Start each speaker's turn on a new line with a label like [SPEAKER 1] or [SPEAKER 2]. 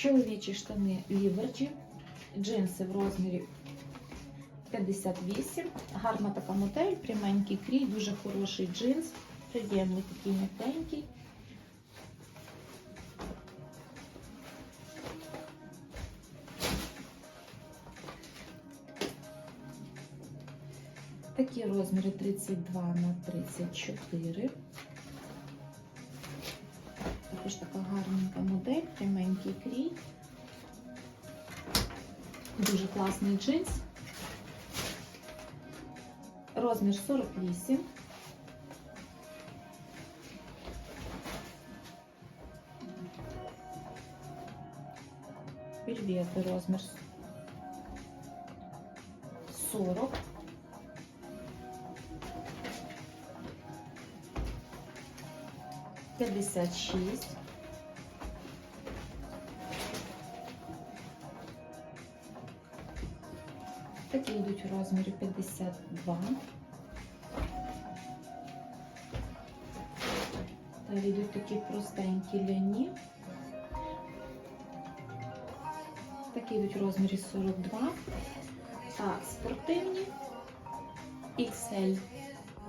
[SPEAKER 1] Чоловічі штани Ліверджі, джинси в розмірі 58. Гарна така модель, пряменький крій, дуже хороший джинс, приємний такий м'якенький. Такі розміри 32 на 34. Також така модель, пряменький крій. Дуже класний джинс. Розмір 48. Вельвети розмір 40. П'ятдесят шість. Такі йдуть у розмірі 52. Далі йдуть такі простенькі ляні. Такі йдуть у розмірі 42. Та спортивні XL